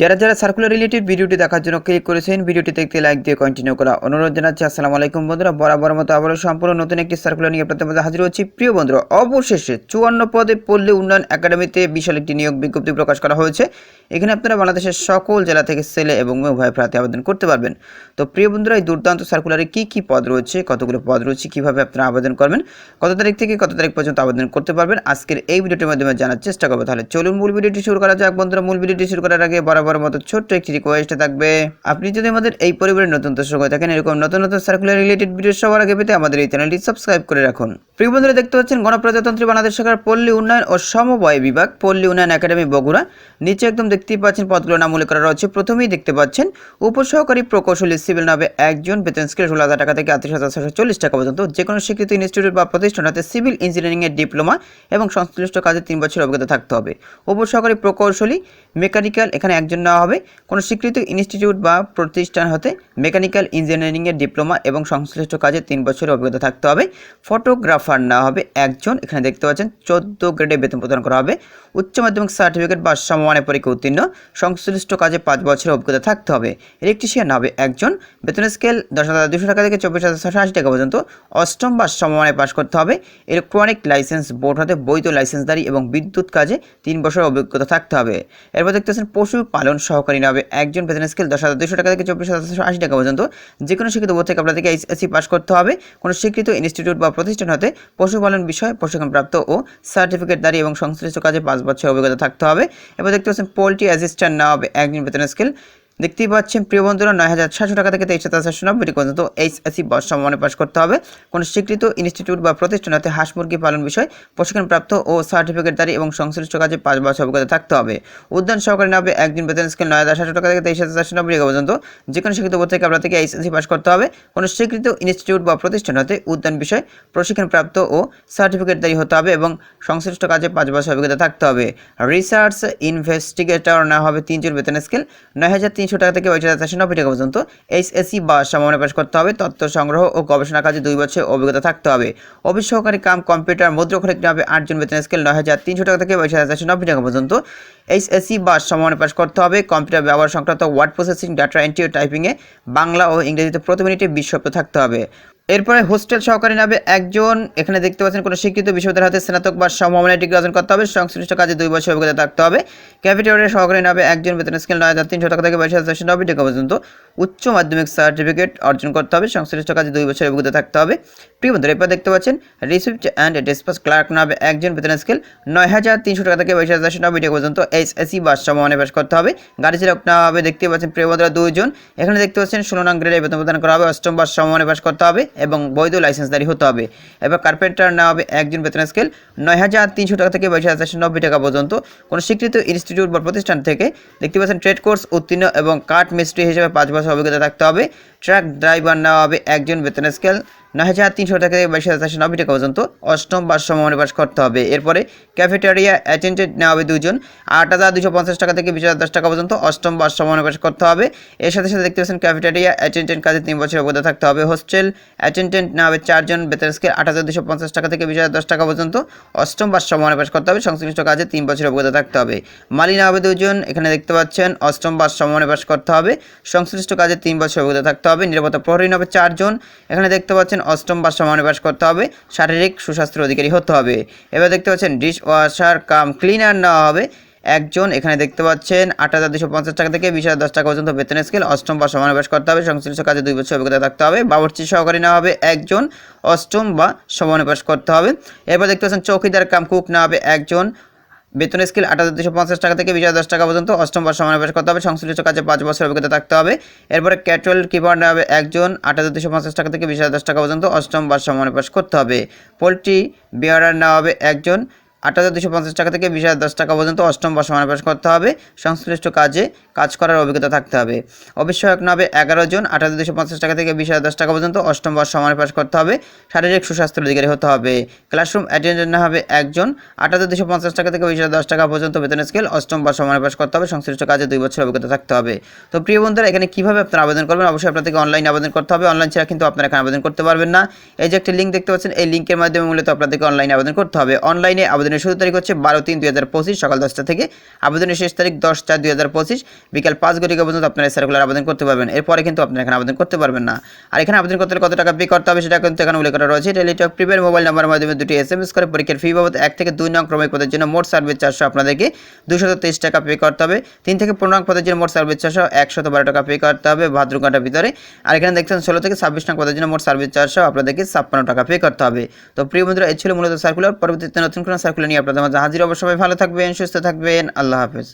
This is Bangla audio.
যারা যারা সার্কুলার রিলেটেড ভিডিওটি দেখার জন্য ক্লিক করেছেন ভিডিওটি দেখতে লাইক দিয়ে কন্টিনিউ করা অনুরোধ জানাচ্ছি। আসসালামু আলাইকুম বন্ধুরা, বরাবর মতো আবারও সম্পূর্ণ নতুন একটি সার্কুলার নিয়ে আপনাদের মধ্যে হাজির হচ্ছি। প্রিয় বন্ধুরা, অবশেষে চুয়ান্ন পদে পল্লী উন্নয়ন একাডেমিতে বিশাল একটি নিয়োগ বিজ্ঞপ্তি প্রকাশ করা হয়েছে। এখানে আপনারা বাংলাদেশের সকল জেলা থেকে ছেলে এবং মেয়ে উভয় প্রার্থী আবেদন করতে পারবেন। তো প্রিয় বন্ধুরা, এই দুর্দান্ত সার্কুলারে কী কী পদ রয়েছে, কতগুলো পদ রয়েছে, কীভাবে আপনারা আবেদন করবেন, কত তারিখ থেকে কত তারিখ পর্যন্ত আবেদন করতে পারবেন, আজকের এই ভিডিওটির মাধ্যমে জানার চেষ্টা করব। তাহলে চলুন মূল ভিডিওটি শুরু করা যাক বন্ধুরা, মূল ভিডিওটি শুরু করার আগে বরাবর মতো ছোট্ট একটি রিকোয়েস্ট থাকবে। আপনি যদি আমাদের এই পরিবারের নতুন দর্শক হয়ে থাকেন, এরকম নতুন নতুন সার্কুলার রিলেটেড ভিডিও সবার আগে পেতে আমাদের এই চ্যানেলটি সাবস্ক্রাইব করে রাখুন। প্রিয় বন্ধুরা, দেখতে পাচ্ছেন গণপ্রজাতন্ত্রী বাংলাদেশ সরকার পল্লী উন্নয়ন ও সমবায় বিভাগ, পল্লী উন্নয়ন একাডেমি বগুড়া। নিচে একদম দেখতেই পাচ্ছেন পদগুলো নাম উল্লেখ করা রয়েছে। প্রথমেই দেখতে পাচ্ছেন, উপসহকারী প্রকৌশলী সিভিল নামে একজন, বেতন স্কেল ষোলো হাজার টাকা থেকে আত্রিশ হাজার ছশো চল্লিশ টাকা পর্যন্ত। যে কোনো স্বীকৃত ইনস্টিটিউট বা প্রতিষ্ঠান হাতে সিভিল ইঞ্জিনিয়ারিংয়ের ডিপ্লোমা এবং সংশ্লিষ্ট কাজে তিন বছর অভিজ্ঞতা থাকতে হবে। উপসহকারী প্রকৌশলী মেকানিক্যাল এখানে একজন নেওয়া হবে। কোনো স্বীকৃত ইনস্টিটিউট বা প্রতিষ্ঠান হতে মেকানিক্যাল ইঞ্জিনিয়ারিংয়ের ডিপ্লোমা এবং সংশ্লিষ্ট কাজে তিন বছরের অভিজ্ঞতা থাকতে হবে। ফটোগ্রাফার নেওয়া হবে একজন। এখানে দেখতে পাচ্ছেন, চোদ্দ গ্রেডে বেতন প্রদান করা হবে। উচ্চ মাধ্যমিক সার্টিফিকেট বা সমমানের পরীক্ষা উত্তীর্ণ। সংশ্লিষ্ট কাজে পাঁচ বছরের অভিজ্ঞতা থাকতে হবে। ইলেকট্রিশিয়ান হবে একজন। বেতন স্কেল দশ হাজার দুশো টাকা থেকে চব্বিশ হাজার ছশো আশি টাকা পর্যন্ত। অষ্টম বা সমমানে পাশ করতে হবে। ইলেকট্রনিক লাইসেন্স বোর্ড হতে বৈধ লাইসেন্সদারি এবং বিদ্যুৎ কাজে তিন বছরের অভিজ্ঞতা থাকতে হবে। এরপর দেখতে পাচ্ছেন, পশু পালন সহকারী হবে। একজন বেতন স্কেল দশ হাজার দুশো টাকা থেকে চব্বিশ হাজার ছশো আশি টাকা পর্যন্ত। যে কোনো শিক্ষিত বোর্ড থেকে আপনাদেরকে এইচএসসি পাস করতে হবে। কোনো স্বীকৃত ইনস্টিটিউট বা প্রতিষ্ঠান হতে পশুপালন বিষয়ে প্রশিক্ষণপ্রাপ্ত ও সার্টিফিকেট দাঁড়িয়ে এবং সংশ্লিষ্ট কাজে পাঁচ বছর অভিজ্ঞতা থাকতে হবে। এবার দেখতে পাচ্ছেন পোলট্রি অ্যাসিস্ট্যান্ট নেওয়া হবে। একজন বেতন স্কেল দেখতেই পাচ্ছেন, প্রিয় বন্ধুরা, নয় হাজার ছশো টাকা থেকে তেইশ হাজার চারশো নব্বই পর্যন্ত এইচএসসি বস সম্মানে পাশ করতে হবে। কোনো স্বীকৃত ইনস্টিটিউট বা প্রতিষ্ঠান হতে হাঁস মুরগি পালন বিষয় প্রশিক্ষণপ্রাপ্ত ও সার্টিফিকেট দাঁড়ি এবং সংশ্লিষ্ট কাজে পাঁচ বছর অভিজ্ঞতা থাকতে হবে। উদ্যান সহকারী নামে একদিন বেতন স্কেল নয় হাজার সাতশো টাকা থেকে তেইশ হাজার চারশো নব্বই পর্যন্ত যে কোনো স্বীকৃত বোর্ড থেকে আপনার থেকে এইচএসসি পাস করতে হবে। কোনো স্বীকৃত ইনস্টিটিউট বা প্রতিষ্ঠান হতে উদ্যান বিষয় প্রশিক্ষণপ্রাপ্ত ও সার্টিফিকেট দাঁড়ি হতে হবে এবং সংশ্লিষ্ট কাজে পাঁচ বছর অভিজ্ঞতা থাকতে হবে। রিসার্চ ইনভেস্টিগেটর না হবে তিনজন বেতন স্কেল নয় হাজার তিনশো টাকা থেকে বাইশ হাজার চারশো নব্বই টাকা পর্যন্ত এইচএসসি বা সমানে পাশ করতে হবে, তথ্য সংগ্রহ ও গবেষণা কাজে দুই বছর অভিজ্ঞতা থাকতে হবে। অফিস সহকারী কাম কম্পিউটার মুদ্রক্ষরিক হবে আটজন বেতন স্কেল নয় হাজার তিনশো টাকা থেকে বাইশ হাজার চারশো নব্বই টাকা পর্যন্ত এইচএসসি বা সমানে পাশ করতে হবে। কম্পিউটার ব্যবহার সংক্রান্ত ওয়ার্ড প্রসেসিং ডাটা এন্ট্রি ও টাইপিংয়ে বাংলা ও ইংরেজিতে প্রতি মিনিটে বিশ শব্দ থাকতে হবে। এরপরে হোস্টেল সহকারী নামে একজন, এখানে দেখতে পাচ্ছেন কোনো শিক্ষিত বিশ্ববিদ্যালয় হাতে স্নাতক বা সমমানের ডিগ্রি অর্জন করতে হবে, সংশ্লিষ্ট কাজে দুই বছর অভিজ্ঞতা থাকতে হবে। ক্যাপিটালের সহকারী নামে একজন বেতন স্কেল নয় হাজার তিনশো টাকা থেকে বাইশ হাজার চারশো নব্বই টাকা পর্যন্ত উচ্চ মাধ্যমিক সার্টিফিকেট অর্জন করতে হবে, সংশ্লিষ্ট কাজে দুই বছর অভিজ্ঞতা থাকতে হবে। প্রিয় বন্ধুরা, এরপর দেখতে পাচ্ছেন রিসিপ্ট অ্যান্ড ডিসপাস ক্লার্ক নামে একজন বেতন স্কেল নয় হাজার তিনশো টাকা থেকে বাইশ হাজার চারশো নব্বই টাকা পর্যন্ত এইচএসসি বা সমমানে পাশ করতে হবে। গাড়ি চালক নেওয়া হবে দেখতে পাচ্ছেন প্রিয় বন্ধুরা দুইজন, এখানে দেখতে পাচ্ছেন ষোলো নং গ্রেডে বেতন প্রদান করা হবে, অষ্টম বা সমমানে পাশ করতে হবে। এবং বৈধ লাইসেন্সদারি হতে হবে। এবার কার্পেন্টার নেওয়া হবে একজন বেতন স্কেল নয় হাজার তিনশো টাকা থেকে বাইশ হাজার নব্বই টাকা পর্যন্ত। কোনো স্বীকৃত ইনস্টিটিউট বা প্রতিষ্ঠান থেকে দেখতে পাচ্ছেন ট্রেড কোর্স উত্তীর্ণ এবং কাঠ মিস্ত্রি হিসেবে পাঁচ বছর অভিজ্ঞতা থাকতে হবে। ট্রাক ড্রাইভার নেওয়া হবে একজন বেতন স্কেল নয় হাজার তিনশো টাকা থেকে বাইশ হাজার চারশো নব্বই টাকা পর্যন্ত অষ্টম বা সমমানে পাশ করতে হবে। এরপরে ক্যাফেটেরিয়া অ্যাটেন্ডেন্ট নেওয়া হবে দুজন। আট হাজার দুশো পঞ্চাশ টাকা থেকে বিশ হাজার দশ টাকা পর্যন্ত অষ্টম বা সমমানে পাশ করতে হবে। এর সাথে সাথে দেখতে পাচ্ছেন ক্যাফেটেরিয়া অ্যাটেন্ডেন্ট কাজে তিন বছর অভিজ্ঞতা থাকতে হবে। হোস্টেল অ্যাটেন্ডেন্ট নেওয়া হবে চারজন। বেতন স্কেল আট হাজার দুশো পঞ্চাশ টাকা থেকে বিশ হাজার দশ টাকা পর্যন্ত অষ্টম বা সমমানে পাশ করতে হবে। সংশ্লিষ্ট কাজে তিন বছর অভিজ্ঞতা থাকতে হবে। মালি নেওয়া হবে দুজন। এখানে দেখতে পাচ্ছেন অষ্টম বা সমমানে পাশ করতে হবে। সংশ্লিষ্ট কাজে তিন বছর অভিজ্ঞতা থাকতে হবে। নিরাপত্তা প্রহরী হবে চারজন। এখানে দেখতে পাচ্ছেন অষ্টম বা সমানে পাশ করতে হবে, শারীরিক সুস্বাস্থ্যের অধিকারী হতে হবে। এবার দেখতে পাচ্ছেন ডিশ ওয়াশার কাম ক্লিনার নেওয়া হবে। একজন, এখানে দেখতে পাচ্ছেন আট হাজার দুশো পঞ্চাশ টাকা থেকে বিশ হাজার দশ টাকা পর্যন্ত বেতনের স্কেল অষ্টম বা সমানবাস করতে হবে, সংশ্লিষ্ট কাজে দুই বছর অভিজ্ঞতা থাকতে হবে। বাবরচি সহকারী নেওয়া হবে, একজন, অষ্টম বা সমানবাস করতে হবে। এরপর দেখতে পাচ্ছেন চৌকিদার, কাম কুক নেওয়া হবে, একজন বেতন স্কেল আট হাজার দুশো পঞ্চাশ টাকা থেকে বিশ হাজার দশ টাকা পর্যন্ত অষ্টম বা সমানবাস করতে হবে। সংশ্লিষ্ট কাজে পাঁচ বছর অভিজ্ঞতা থাকতে হবে। এরপরে ক্যাটুয়াল কিপার হবে একজন আট হাজার দুশো পঞ্চাশ টাকা থেকে বিশ হাজার দশ টাকা পর্যন্ত অষ্টম বর্ষ সমানবাস করতে হবে। পোলট্রি বিয়ারার নেওয়া হবে একজন আট হাজার দুশো পঞ্চাশ টাকা থেকে বিশ হাজার দশ টাকা পর্যন্ত অষ্টম বা সমানবাস করতে হবে। সংশ্লিষ্ট কাজে কাজ করার অভিজ্ঞতা থাকতে হবে। অবিষয়ক নাবে এগারো জন আট হাজার দুশো পঞ্চাশ টাকা থেকে বিশ হাজার দশ টাকা পর্যন্ত অষ্টম বা সমানবাস করতে হবে। শারীরিক সুস্বাস্থ্যের অধিকারী হতে হবে। ক্লাসরুম অ্যাটেন্ডেন্ট হবে একজন। আট হাজার দুশো পঞ্চাশ টাকা থেকে বিশ হাজার দশ টাকা পর্যন্ত বেতন স্কেল অষ্টম বা সমানবাস করতে হবে। সংশ্লিষ্ট কাজে দুই বছর অভিজ্ঞতা থাকতে হবে। তো প্রিয় বন্ধুরা, এখানে কীভাবে আপনারা আবেদন করবেন? অবশ্যই আপনাদেরকে অনলাইনে আবেদন করতে হবে। অনলাইন ছাড়া কিন্তু আপনারা এখানে আবেদন করতে পারবেন না। এই যে একটি লিঙ্ক দেখতে পাচ্ছেন, এই লিঙ্কের মাধ্যমে মূলত আপনাদেরকে অনলাইনে আবেদন করতে হবে। অনলাইনে আবেদন আবেদনের শুরু তারিখ হচ্ছে বারো তিন দুই হাজার পঁচিশ, সকাল দশটা থেকে। আবেদনের শেষ তারিখ দশ চার দুই হাজার পঁচিশ, বিকাল পাঁচ ঘটিকা পর্যন্ত আপনারা সার্কুলার আবেদন করতে পারবেন। এরপরে কিন্তু আপনারা এখানে আবেদন করতে পারবেন না। আর এখানে আবেদন করতে কত টাকা পে করতে হবে সেটা কিন্তু এখানে উল্লেখ করা রয়েছে। টেলিটক প্রিপেড মোবাইল নাম্বারের মাধ্যমে দুটি এস এম এস করে পরীক্ষার ফি বাবদ এক থেকে দুই নং ক্রমিক পদের জন্য মোট সার্ভিস চারশো আপনাদেরকে দুশত তেইশ টাকা পে করতে হবে। তিন থেকে পনেরো নং পদের জন্য মোট সার্ভিস চারশো একশত বারো টাকা পে করতে হবে ভাদ্র ঘণ্টার ভিতরে। আর এখানে দেখছেন ষোলো থেকে ছাব্বিশ নং পদের জন্য মোট সার্ভিস চারশো আপনাদেরকে ছাপ্পান্ন টাকা পে করতে হবে। তো প্রিয় বন্ধুরা, এই ছিল মূলত সার্কুলার পরবর্তীতে নতুন কোনো সার্কুলার নিয়ে আপনাদের মাঝে হাজির অবশ্যই ভালো থাকবেন সুস্থ থাকবেন। আল্লাহ হাফেজ।